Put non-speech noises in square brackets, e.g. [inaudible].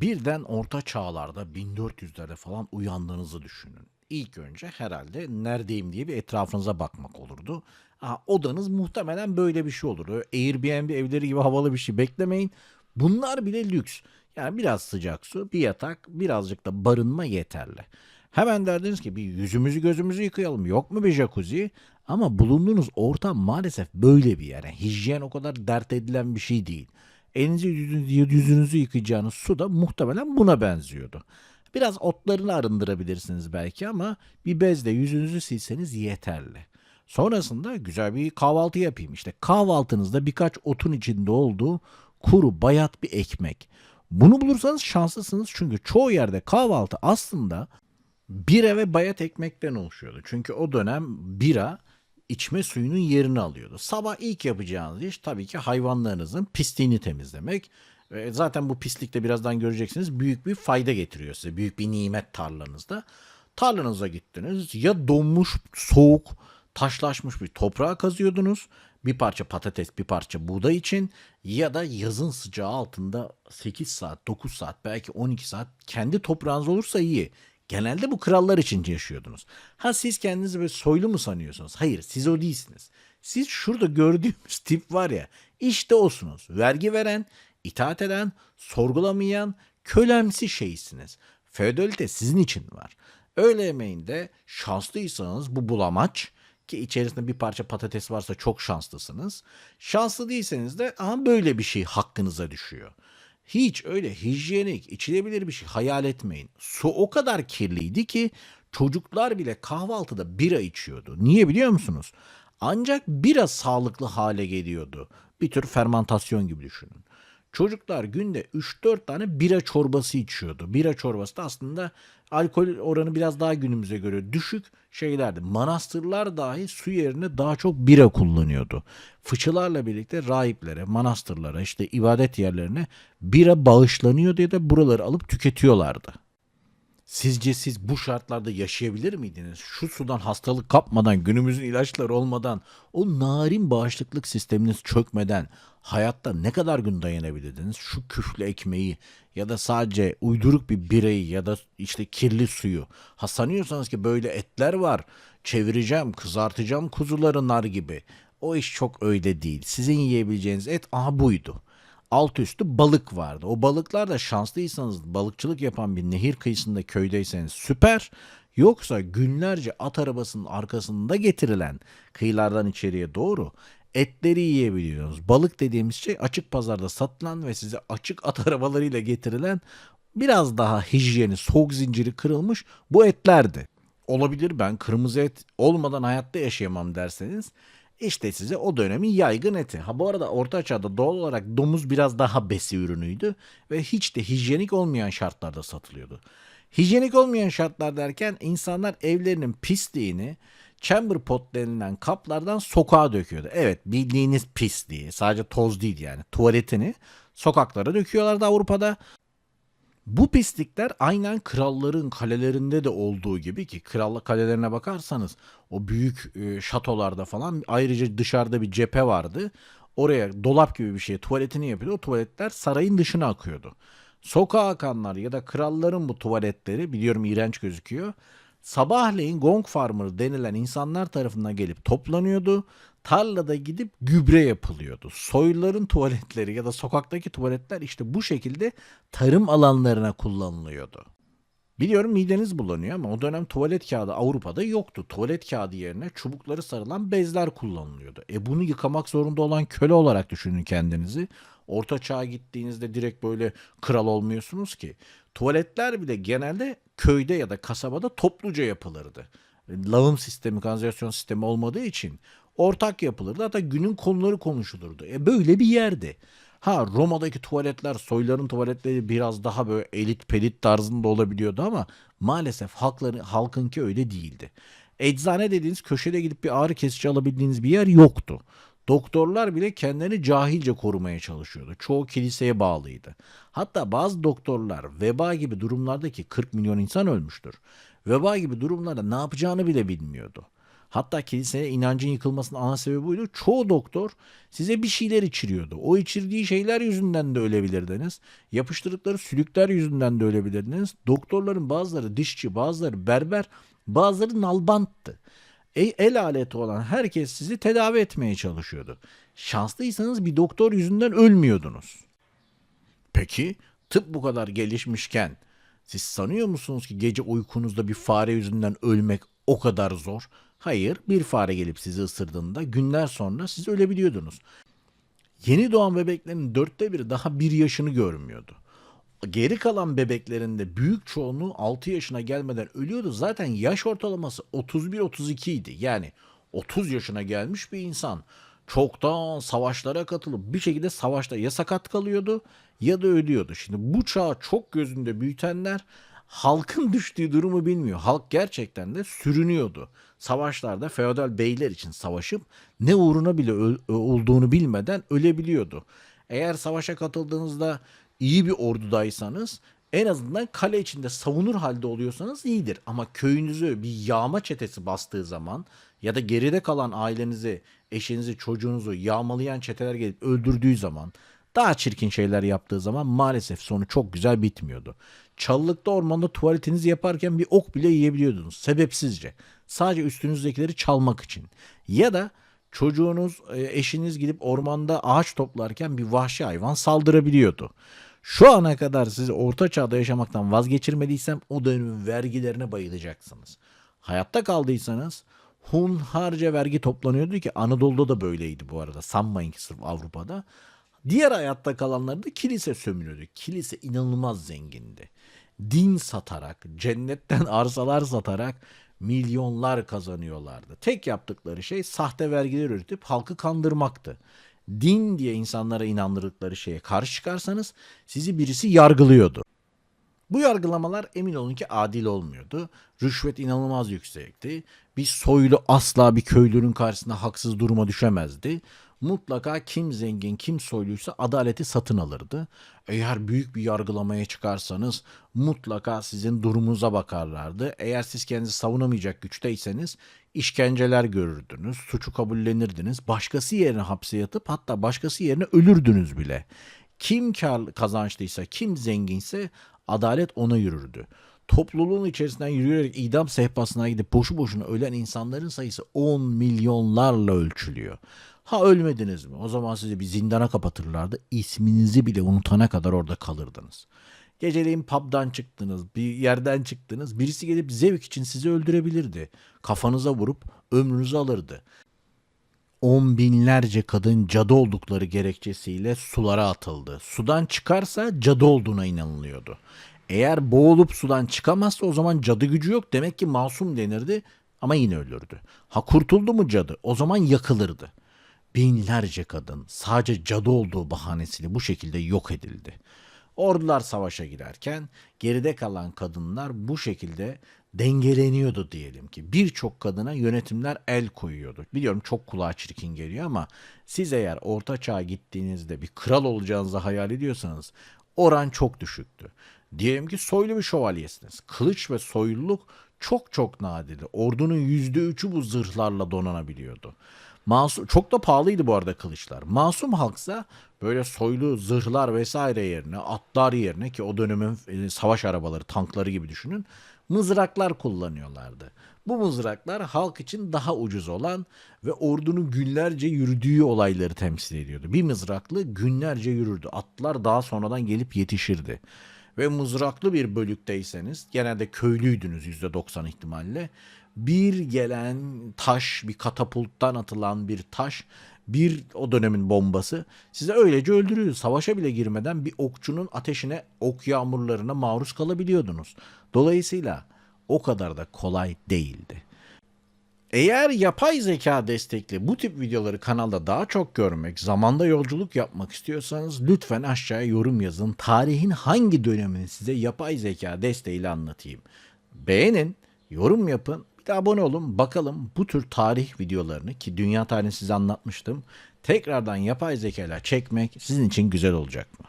Birden orta çağlarda 1400'lerde falan uyandığınızı düşünün. İlk önce herhalde neredeyim diye bir etrafınıza bakmak olurdu. Ha, odanız muhtemelen böyle bir şey olur. Airbnb evleri gibi havalı bir şey beklemeyin. Bunlar bile lüks. Yani biraz sıcak su, bir yatak, birazcık da barınma yeterli. Hemen derdiniz ki bir yüzümüzü gözümüzü yıkayalım. Yok mu bir jacuzzi? Ama bulunduğunuz ortam maalesef böyle bir yer. Yani hijyen o kadar dert edilen bir şey değil. Elinizi yüzünüzü, yüzünüzü yıkayacağınız su da muhtemelen buna benziyordu. Biraz otlarını arındırabilirsiniz belki ama bir bezle yüzünüzü silseniz yeterli. Sonrasında güzel bir kahvaltı yapayım. İşte kahvaltınızda birkaç otun içinde olduğu kuru bayat bir ekmek. Bunu bulursanız şanslısınız çünkü çoğu yerde kahvaltı aslında bira ve bayat ekmekten oluşuyordu. Çünkü o dönem bira içme suyunun yerini alıyordu. Sabah ilk yapacağınız iş tabii ki hayvanlarınızın pisliğini temizlemek. Ve zaten bu pislik de birazdan göreceksiniz büyük bir fayda getiriyor size. Büyük bir nimet tarlanızda. Tarlanıza gittiniz ya donmuş soğuk taşlaşmış bir toprağa kazıyordunuz. Bir parça patates bir parça buğday için ya da yazın sıcağı altında 8 saat 9 saat belki 12 saat kendi toprağınız olursa iyi. Genelde bu krallar için yaşıyordunuz. Ha siz kendinizi böyle soylu mu sanıyorsunuz? Hayır siz o değilsiniz. Siz şurada gördüğümüz [laughs] tip var ya işte olsunuz. Vergi veren, itaat eden, sorgulamayan, kölemsi şeysiniz. Feodalite sizin için var. Öğle yemeğinde şanslıysanız bu bulamaç ki içerisinde bir parça patates varsa çok şanslısınız. Şanslı değilseniz de aha böyle bir şey hakkınıza düşüyor. Hiç öyle hijyenik, içilebilir bir şey hayal etmeyin. Su o kadar kirliydi ki çocuklar bile kahvaltıda bira içiyordu. Niye biliyor musunuz? Ancak bira sağlıklı hale geliyordu. Bir tür fermantasyon gibi düşünün. Çocuklar günde 3-4 tane bira çorbası içiyordu. Bira çorbası da aslında alkol oranı biraz daha günümüze göre düşük şeylerdi. Manastırlar dahi su yerine daha çok bira kullanıyordu. Fıçılarla birlikte rahiplere, manastırlara, işte ibadet yerlerine bira bağışlanıyor diye de buraları alıp tüketiyorlardı. Sizce siz bu şartlarda yaşayabilir miydiniz? Şu sudan hastalık kapmadan, günümüzün ilaçları olmadan, o narin bağışıklık sisteminiz çökmeden hayatta ne kadar gün dayanabilirdiniz? Şu küflü ekmeği ya da sadece uyduruk bir birayı ya da işte kirli suyu. Ha sanıyorsanız ki böyle etler var. Çevireceğim, kızartacağım kuzuları nar gibi. O iş çok öyle değil. Sizin yiyebileceğiniz et aha buydu alt üstü balık vardı. O balıklar da şanslıysanız balıkçılık yapan bir nehir kıyısında köydeyseniz süper. Yoksa günlerce at arabasının arkasında getirilen kıyılardan içeriye doğru etleri yiyebiliyorsunuz. Balık dediğimiz şey açık pazarda satılan ve size açık at [laughs] arabalarıyla getirilen biraz daha hijyeni, soğuk zinciri kırılmış bu etlerdi. Olabilir ben kırmızı et olmadan hayatta yaşayamam derseniz işte size o dönemin yaygın eti. Ha bu arada Orta Çağ'da doğal olarak domuz biraz daha besi ürünüydü ve hiç de hijyenik olmayan şartlarda satılıyordu. Hijyenik olmayan şartlar derken insanlar evlerinin pisliğini chamber pot denilen kaplardan sokağa döküyordu. Evet bildiğiniz pisliği sadece toz değil yani tuvaletini sokaklara döküyorlardı Avrupa'da. Bu pislikler aynen kralların kalelerinde de olduğu gibi ki krallık kalelerine bakarsanız o büyük e, şatolarda falan ayrıca dışarıda bir cephe vardı. Oraya dolap gibi bir şey tuvaletini yapıyordu. O tuvaletler sarayın dışına akıyordu. Sokağa akanlar ya da kralların bu tuvaletleri biliyorum iğrenç gözüküyor. Sabahleyin gong farmer denilen insanlar tarafından gelip toplanıyordu. Tarlada gidip gübre yapılıyordu. Soyluların tuvaletleri ya da sokaktaki tuvaletler işte bu şekilde tarım alanlarına kullanılıyordu. Biliyorum mideniz bulanıyor ama o dönem tuvalet kağıdı Avrupa'da yoktu. Tuvalet kağıdı yerine çubukları sarılan bezler kullanılıyordu. E bunu yıkamak zorunda olan köle olarak düşünün kendinizi. Orta çağa gittiğinizde direkt böyle kral olmuyorsunuz ki. Tuvaletler bile genelde köyde ya da kasabada topluca yapılırdı. Lağım sistemi, kanalizasyon sistemi olmadığı için ortak yapılırdı. Hatta günün konuları konuşulurdu. E böyle bir yerdi. Ha Roma'daki tuvaletler soyların tuvaletleri biraz daha böyle elit pelit tarzında olabiliyordu ama maalesef halkları, halkınki öyle değildi. Eczane dediğiniz köşede gidip bir ağrı kesici alabildiğiniz bir yer yoktu. Doktorlar bile kendilerini cahilce korumaya çalışıyordu. Çoğu kiliseye bağlıydı. Hatta bazı doktorlar veba gibi durumlardaki 40 milyon insan ölmüştür. Veba gibi durumlarda ne yapacağını bile bilmiyordu. Hatta kiliseye inancın yıkılmasının ana sebebi buydu. Çoğu doktor size bir şeyler içiriyordu. O içirdiği şeyler yüzünden de ölebilirdiniz. Yapıştırdıkları sülükler yüzünden de ölebilirdiniz. Doktorların bazıları dişçi, bazıları berber, bazıları nalbanttı. E, el aleti olan herkes sizi tedavi etmeye çalışıyordu. Şanslıysanız bir doktor yüzünden ölmüyordunuz. Peki tıp bu kadar gelişmişken siz sanıyor musunuz ki gece uykunuzda bir fare yüzünden ölmek o kadar zor? Hayır, bir fare gelip sizi ısırdığında günler sonra siz ölebiliyordunuz. Yeni doğan bebeklerin dörtte biri daha bir yaşını görmüyordu. Geri kalan bebeklerin de büyük çoğunluğu 6 yaşına gelmeden ölüyordu. Zaten yaş ortalaması 31-32 idi. Yani 30 yaşına gelmiş bir insan çoktan savaşlara katılıp bir şekilde savaşta ya sakat kalıyordu ya da ölüyordu. Şimdi bu çağı çok gözünde büyütenler halkın [laughs] düştüğü durumu bilmiyor. Halk gerçekten de sürünüyordu. Savaşlarda feodal beyler için savaşıp ne uğruna bile olduğunu bilmeden ölebiliyordu. Eğer savaşa katıldığınızda iyi bir ordudaysanız en azından kale içinde savunur halde oluyorsanız iyidir. Ama köyünüzü bir yağma çetesi bastığı zaman ya da geride kalan ailenizi, eşinizi, çocuğunuzu yağmalayan çeteler gelip öldürdüğü zaman daha çirkin şeyler yaptığı zaman maalesef sonu çok güzel bitmiyordu. Çalılıkta ormanda tuvaletinizi yaparken bir ok bile yiyebiliyordunuz sebepsizce. Sadece üstünüzdekileri çalmak için. Ya da çocuğunuz, e, eşiniz gidip ormanda ağaç toplarken bir vahşi hayvan saldırabiliyordu. Şu ana kadar sizi orta çağda yaşamaktan vazgeçirmediysem o dönemin vergilerine bayılacaksınız. Hayatta kaldıysanız hunharca vergi toplanıyordu ki Anadolu'da da böyleydi bu arada. Sanmayın ki sırf Avrupa'da. Diğer hayatta kalanları da kilise sömürüyordu. Kilise inanılmaz zengindi. Din satarak, cennetten [laughs] arsalar satarak milyonlar kazanıyorlardı. Tek yaptıkları şey sahte vergiler üretip halkı kandırmaktı. Din diye insanlara inandırdıkları şeye karşı çıkarsanız sizi birisi yargılıyordu. Bu yargılamalar emin olun ki adil olmuyordu. Rüşvet inanılmaz yüksekti. Bir soylu asla bir köylünün karşısında haksız duruma düşemezdi. Mutlaka kim zengin kim soyluysa adaleti satın alırdı. Eğer büyük bir yargılamaya çıkarsanız mutlaka sizin durumunuza bakarlardı. Eğer siz kendinizi savunamayacak güçteyseniz işkenceler görürdünüz, suçu kabullenirdiniz, başkası yerine hapse yatıp hatta başkası yerine ölürdünüz bile. Kim kar kazançlıysa, kim zenginse adalet ona yürürdü. Topluluğun içerisinden yürüyerek idam sehpasına gidip boşu boşuna ölen insanların sayısı 10 milyonlarla ölçülüyor. Ha ölmediniz mi? O zaman sizi bir zindana kapatırlardı. İsminizi bile unutana kadar orada kalırdınız. Geceleyin pub'dan çıktınız, bir yerden çıktınız. Birisi gelip zevk için sizi öldürebilirdi. Kafanıza vurup ömrünüzü alırdı on binlerce kadın cadı oldukları gerekçesiyle sulara atıldı. Sudan çıkarsa cadı olduğuna inanılıyordu. Eğer boğulup sudan çıkamazsa o zaman cadı gücü yok demek ki masum denirdi ama yine ölürdü. Ha kurtuldu mu cadı o zaman yakılırdı. Binlerce kadın sadece cadı olduğu bahanesiyle bu şekilde yok edildi. Ordular savaşa girerken geride kalan kadınlar bu şekilde dengeleniyordu diyelim ki. Birçok kadına yönetimler el koyuyordu. Biliyorum çok kulağa çirkin geliyor ama siz eğer orta çağa gittiğinizde bir kral olacağınızı hayal ediyorsanız oran çok düşüktü. Diyelim ki soylu bir şövalyesiniz. Kılıç ve soyluluk çok çok nadirdi. Ordunun yüzde üçü bu zırhlarla donanabiliyordu. Masum, çok da pahalıydı bu arada kılıçlar. Masum halksa böyle soylu zırhlar vesaire yerine, atlar yerine ki o dönemin e, savaş arabaları, tankları gibi düşünün, mızraklar kullanıyorlardı. Bu mızraklar halk için daha ucuz olan ve ordunun günlerce yürüdüğü olayları temsil ediyordu. Bir mızraklı günlerce yürürdü. Atlar daha sonradan gelip yetişirdi. Ve mızraklı bir bölükteyseniz, genelde köylüydünüz %90 ihtimalle, bir gelen taş, bir katapulttan atılan bir taş, bir o dönemin bombası size öylece öldürüyordu. Savaşa bile girmeden bir okçunun ateşine, ok yağmurlarına maruz kalabiliyordunuz. Dolayısıyla o kadar da kolay değildi. Eğer yapay zeka destekli bu tip videoları kanalda daha çok görmek, zamanda yolculuk yapmak istiyorsanız lütfen aşağıya yorum yazın. Tarihin hangi dönemini size yapay zeka desteğiyle anlatayım. Beğenin, yorum yapın, bir de abone olun. Bakalım bu tür tarih videolarını ki dünya tarihini size anlatmıştım. Tekrardan yapay zeka ile çekmek sizin için güzel olacak mı?